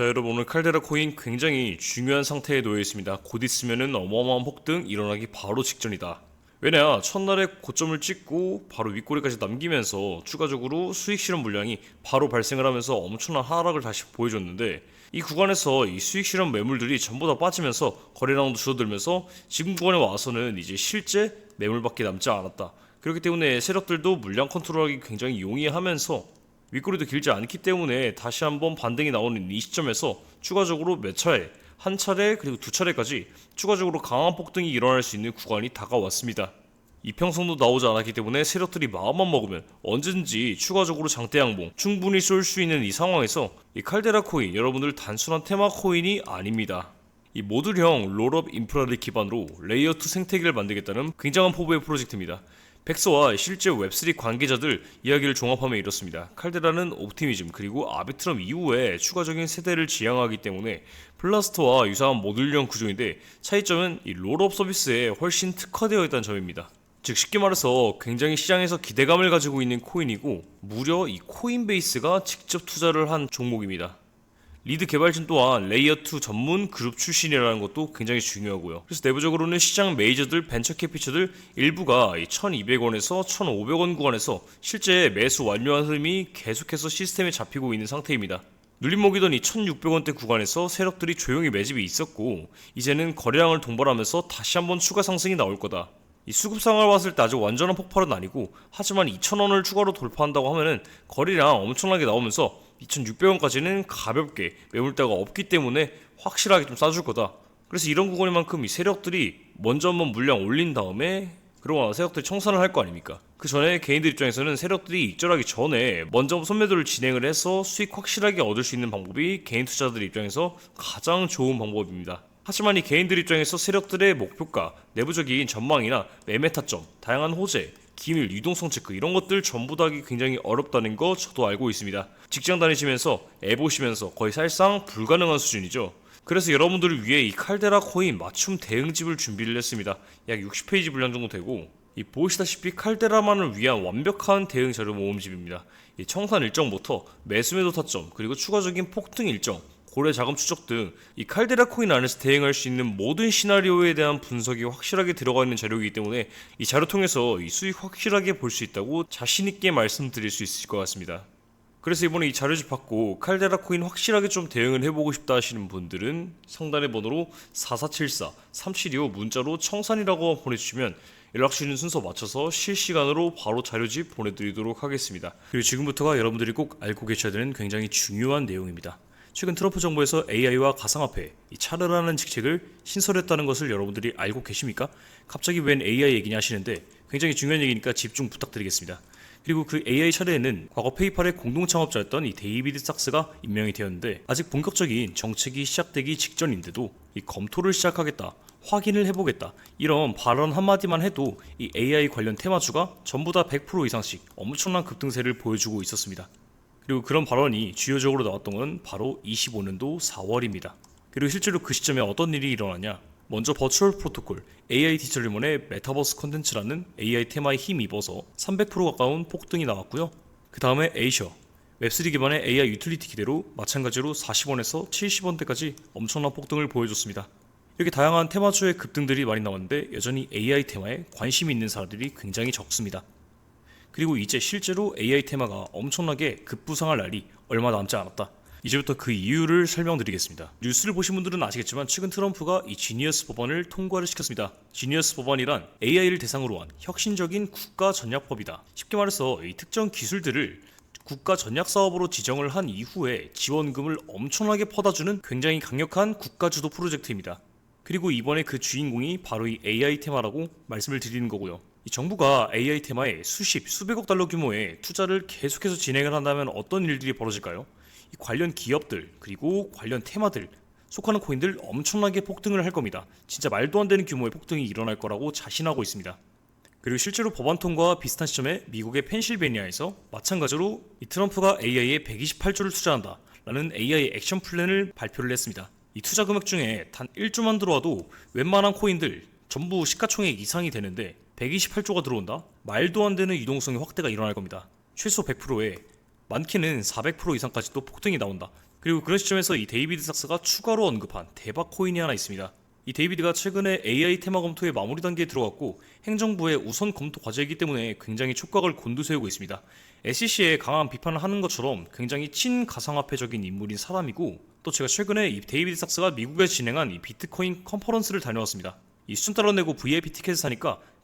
자 여러분 오늘 칼데라 코인 굉장히 중요한 상태에 놓여 있습니다. 곧 있으면은 어마어마한 폭등 일어나기 바로 직전이다. 왜냐 첫날에 고점을 찍고 바로 윗꼬리까지 남기면서 추가적으로 수익 실현 물량이 바로 발생을 하면서 엄청난 하락을 다시 보여줬는데 이 구간에서 이 수익 실현 매물들이 전부 다 빠지면서 거래량도 줄어들면서 지금 구간에 와서는 이제 실제 매물밖에 남지 않았다. 그렇기 때문에 세력들도 물량 컨트롤하기 굉장히 용이하면서 윗꼬리도 길지 않기 때문에 다시 한번 반등이 나오는 이 시점에서 추가적으로 몇 차례, 한 차례 그리고 두 차례까지 추가적으로 강한 폭등이 일어날 수 있는 구간이 다가왔습니다. 이평선도 나오지 않았기 때문에 세력들이 마음만 먹으면 언제든지 추가적으로 장대 양봉 충분히 쏠 수 있는 이 상황에서 이 칼데라 코인 여러분들 단순한 테마 코인이 아닙니다. 이 모듈형 롤업 인프라를 기반으로 레이어 2 생태계를 만들겠다는 굉장한 포부의 프로젝트입니다. 팩스와 실제 웹3 관계자들 이야기를 종합하면 이렇습니다. 칼데라는 옵티미즘 그리고 아비트럼 이후에 추가적인 세대를 지향하기 때문에 플라스터와 유사한 모듈형 구조인데 차이점은 이 롤업 서비스에 훨씬 특화되어 있다는 점입니다. 즉 쉽게 말해서 굉장히 시장에서 기대감을 가지고 있는 코인이고 무려 이 코인베이스가 직접 투자를 한 종목입니다. 리드 개발진 또한 레이어 2 전문 그룹 출신이라는 것도 굉장히 중요하고요. 그래서 내부적으로는 시장 메이저들, 벤처 캐피처들 일부가 1,200원에서 1,500원 구간에서 실제 매수 완료한 흐름이 계속해서 시스템에 잡히고 있는 상태입니다. 눌림목이던 이 1,600원대 구간에서 세력들이 조용히 매집이 있었고 이제는 거래량을 동반하면서 다시 한번 추가 상승이 나올 거다. 이 수급 상황을 봤을 때 아직 완전한 폭발은 아니고 하지만 2,000원을 추가로 돌파한다고 하면은 거래량 엄청나게 나오면서 2,600원까지는 가볍게 매물대가 없기 때문에 확실하게 좀 싸줄 거다. 그래서 이런 구간만큼 이 세력들이 먼저 한번 물량 올린 다음에 그러고 나서 세력들이 청산을 할 거 아닙니까? 그 전에 개인들 입장에서는 세력들이 입절하기 전에 먼저 선매도를 진행을 해서 수익 확실하게 얻을 수 있는 방법이 개인 투자들 입장에서 가장 좋은 방법입니다. 하지만 이 개인들 입장에서 세력들의 목표가, 내부적인 전망이나 매매 타점, 다양한 호재, 기밀, 유동성 체크 이런 것들 전부 다 하기 굉장히 어렵다는 거 저도 알고 있습니다. 직장 다니시면서 애 보시면서 거의 사실상 불가능한 수준이죠. 그래서 여러분들을 위해 이 칼데라 코인 맞춤 대응집을 준비를 했습니다. 약 60페이지 분량 정도 되고 이 보시다시피 칼데라만을 위한 완벽한 대응 자료 모음집입니다. 이 청산 일정부터 매수매도 타점 그리고 추가적인 폭등 일정 고래 자금 추적 등 이 칼데라 코인 안에서 대응할 수 있는 모든 시나리오에 대한 분석이 확실하게 들어가 있는 자료이기 때문에 이 자료 통해서 이 수익 확실하게 볼 수 있다고 자신 있게 말씀드릴 수 있을 것 같습니다. 그래서 이번에 이 자료집 받고 칼데라 코인 확실하게 좀 대응을 해보고 싶다 하시는 분들은 상단의 번호로 4474 372호 문자로 청산이라고 보내주시면 연락 주시는 순서 맞춰서 실시간으로 바로 자료집 보내드리도록 하겠습니다. 그리고 지금부터가 여러분들이 꼭 알고 계셔야 되는 굉장히 중요한 내용입니다. 최근 트럼프 정부에서 AI와 가상화폐, 이 차르라는 직책을 신설했다는 것을 여러분들이 알고 계십니까? 갑자기 웬 AI 얘기냐 하시는데 굉장히 중요한 얘기니까 집중 부탁드리겠습니다. 그리고 그 AI 차례에는 과거 페이팔의 공동 창업자였던 이 데이비드 sak스가 임명이 되었는데 아직 본격적인 정책이 시작되기 직전인데도 이 검토를 시작하겠다. 확인을 해보겠다. 이런 발언 한마디만 해도 이 AI 관련 테마주가 전부 다 100% 이상씩 엄청난 급등세를 보여주고 있었습니다. 그리고 그런 발언이 주요적으로 나왔던 건 바로 25년도 4월입니다. 그리고 실제로 그 시점에 어떤 일이 일어나냐? 먼저 버추얼 프로토콜 AI 디지털 리몬의 메타버스 컨텐츠라는 AI 테마에 힘입어서 300% 가까운 폭등이 나왔고요. 그 다음에 에이셔 웹3 기반의 AI 유틸리티 기대로 마찬가지로 40원에서 70원대까지 엄청난 폭등을 보여줬습니다. 이렇게 다양한 테마주의 급등들이 많이 나왔는데 여전히 AI 테마에 관심이 있는 사람들이 굉장히 적습니다. 그리고 이제 실제로 AI 테마가 엄청나게 급부상할 날이 얼마 남지 않았다. 이제부터 그 이유를 설명드리겠습니다. 뉴스를 보신 분들은 아시겠지만 최근 트럼프가 이 지니어스 법안을 통과를 시켰습니다. 지니어스 법안이란 AI를 대상으로 한 혁신적인 국가 전략법이다. 쉽게 말해서 이 특정 기술들을 국가 전략 사업으로 지정을 한 이후에 지원금을 엄청나게 퍼다주는 굉장히 강력한 국가 주도 프로젝트입니다. 그리고 이번에 그 주인공이 바로 이 AI 테마라고 말씀을 드리는 거고요. 이 정부가 AI 테마에 수십, 수백억 달러 규모의 투자를 계속해서 진행을 한다면 어떤 일들이 벌어질까요? 이 관련 기업들 그리고 관련 테마들 속하는 코인들 엄청나게 폭등을 할 겁니다. 진짜 말도 안 되는 규모의 폭등이 일어날 거라고 자신하고 있습니다. 그리고 실제로 법안 통과와 비슷한 시점에 미국의 펜실베니아에서 마찬가지로 이 트럼프가 AI에 128조를 투자한다 라는 AI 액션 플랜을 발표를 했습니다. 이 투자 금액 중에 단 1조만 들어와도 웬만한 코인들 전부 시가총액 이상이 되는데 128조가 들어온다? 말도 안 되는 유동성의 확대가 일어날 겁니다. 최소 100%에 많게는 400% 이상까지도 폭등이 나온다. 그리고 그런 시점에서 이 데이비드 삭스가 추가로 언급한 대박 코인이 하나 있습니다. 이 데이비드가 최근에 AI 테마 검토의 마무리 단계에 들어갔고 행정부의 우선 검토 과제이기 때문에 굉장히 촉각을 곤두세우고 있습니다. SEC에 강한 비판을 하는 것처럼 굉장히 친가상화폐적인 인물인 사람이고 또 제가 최근에 이 데이비드 삭스가 미국에서 진행한 이 비트코인 컨퍼런스를 다녀왔습니다. 이 수천 달러 내고 VIP 티켓을 사니까